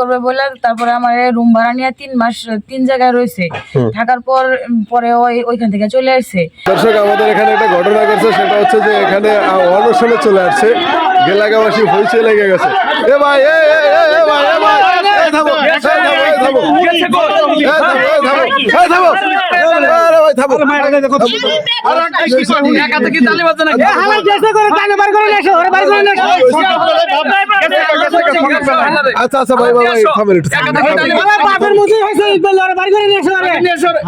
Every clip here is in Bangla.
করবে বলে তারপরে আমার রুম ভাড়া নিয়ে তিন মাস তিন জায়গায় রয়েছে। থাকার পর পরে ওই ওইখান থেকে চলে আসছে। দর্শক আমাদের এখানে একটা ঘটনা ঘটছে সেটা হচ্ছে যে এখানে অনশনে চলে আসছে। গেলাগাবাসী হইছে লেগে গেছে। এ ভাই এ এ এ এ ভাই এ ভাই। থামো থামো থামো আচ্ছা আচ্ছা থামেন থামেন, থামেন।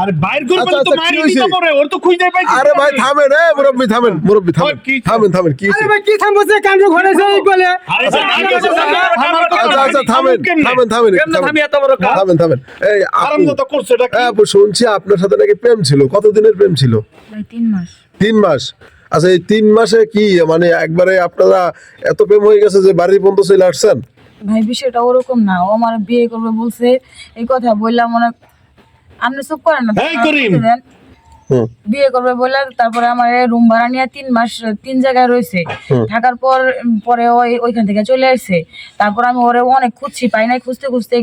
আরে বাইর করবে আচ্ছা, তো আচ্ছা, মারি দিতে পারে ওর তো খুঁজে পাই আরে ভাই থামেন এ মুরব্বি থামেন মুরব্বি কি আচ্ছা আচ্ছা থামেন। থামেন এই? হ্যাঁ শুনছি আপনার সাথে নাকি প্রেম ছিল। কতদিনের প্রেম ছিল? তিন মাস। আচ্ছা এই তিন মাসে কি মানে একবারে আপনারা এত প্রেম হয়ে গেছে যে বাড়ি পর্যন্ত চলে আসছেন? ভাই বিষয়টা ওরকম না। ও আমার বিয়ে করবে বলছে এই কথা বললাম মনে আপনি চুপ করেন না। বিয়ে করবে বলে তারপরে আমার রুম ভাড়া নিয়ে তিন মাস তিন জায়গায় রয়েছে। থাকার পর পরে ওই ওইখান থেকে চলে আসছে। তারপর আমি ওরে অনেক খুঁজছি পাই নাই খুঁজতে খুঁজতে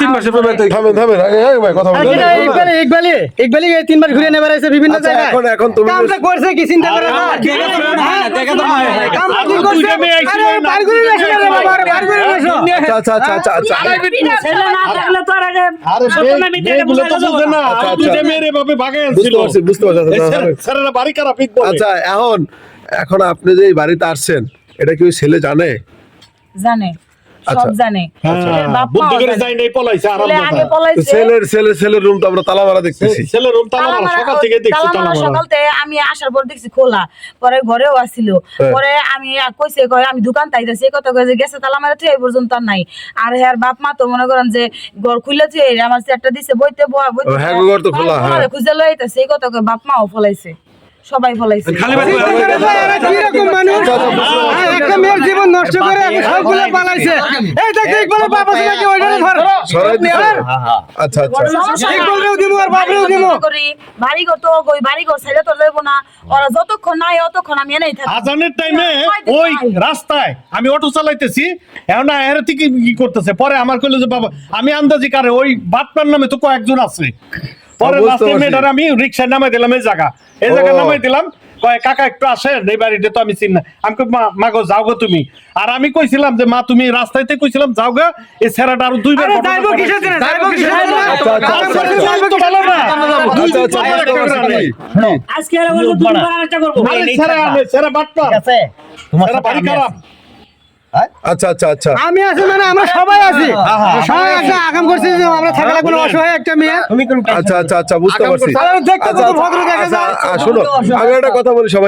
তিন মাসের পর থামেন থামেন তিনবার ঘুরে নেবার আছে বিভিন্ন আচ্ছা জায়গায়। এখন এখন তুমি কামটা করছে কি চিন্তা করে না আরে না। আরে আচ্ছা আচ্ছা আচ্ছা আচ্ছা আচ্ছা। আরে মেয়ে- মেয়েগুলো তো বুঝে না, আচ্ছা, আচ্ছা। বুঝতে। পারছি বুঝতে পারছি স্যারেরা বাড়ি খারাপ আচ্ছা এখন এখন আপনি যে বাড়িতে আসছেন এটা কি ছেলে জানে? জানে। সব আচ্ছা। জানে ছেলের হ্যাঁ, বাপ পলাইছে। আগে পলাইছে ছেলের ছেলের ছেলের রুম তো আমরা তালা মারা দেখতেছি ছেলের রুম তালা মারা, সকাল থেকে দেখছি তালা মারা। সকাল থেকে আমি আসার পর দেখছি খোলা পরে ঘরেও হ্যাঁ। পরে আমি কইছে কয় আমি দোকান তাইতেছি এই কথা কয়ে যে গেছে তালা মারা এই পর্যন্ত আর নাই আর হ্যাঁ বাপ মা তো মনে করেন যে ঘর খুলেছে আমার চেয়ারটা দিছে বইতে বয়া বইতে হ্যাঁ, ঘর তো খোলা, হ্যাঁ। খুঁজে লই আইতাছে এই কথা কয়ে বাপ মাও ফলাইছে সবাই ফলাইছে খালি মানুষ? হ্যাঁ, করে সবগুলো এই দেখ ইকবালের বাপ আছে নাকি ধর। সরাই দিছে আচ্ছা আচ্ছা। ইকবালরেও দিমু আর বাপরেও দিমু। বাড়ি ঘর তো ওই বাড়ি ঘর ছেড়ে তো না। ওরা যতক্ষণ নাই অতক্ষণ আমি এনেই থাকি আজানের টাইমে ওই রাস্তায় আমি অটো চালাইতেছি। এখন না এর থেকে কি করতেছে। পরে আমার কইলো যে বাবা আমি আন্দাজি কারে ওই বাটপার নামে তো কয়েকজন আছে। পরে লাস্টে মেয়েটার আমি রিক্সায় নামাই দিলাম এই জায়গা। এই জায়গা নামাই দিলাম। কয় কাকা একটু আসেন এই বাড়িতে তো আমি চিন না আমি মা মা গো যাও গো তুমি আর আমি কইছিলাম যে মা তুমি রাস্তাইতে কইছিলাম যাও গা এই ছেড়াটা আরও দুইবার? আচ্ছা, আচ্ছা, আচ্ছা, আচ্ছা। আচ্ছা আচ্ছা? আজকে আচ্ছা আচ্ছা আচ্ছা। আমি আছি মানে আমরা সবাই আছি। সবাই আছে আগাম করছি যে আমরা থাকলে কোনো অসহায় একটা মেয়ে। আচ্ছা আচ্ছা আচ্ছা বুঝতে পারছি। দেখতে আচ্ছা ভদ্র দেখা আচ্ছা যায়। আ, শোনো আমি একটা কথা বলি সবাই।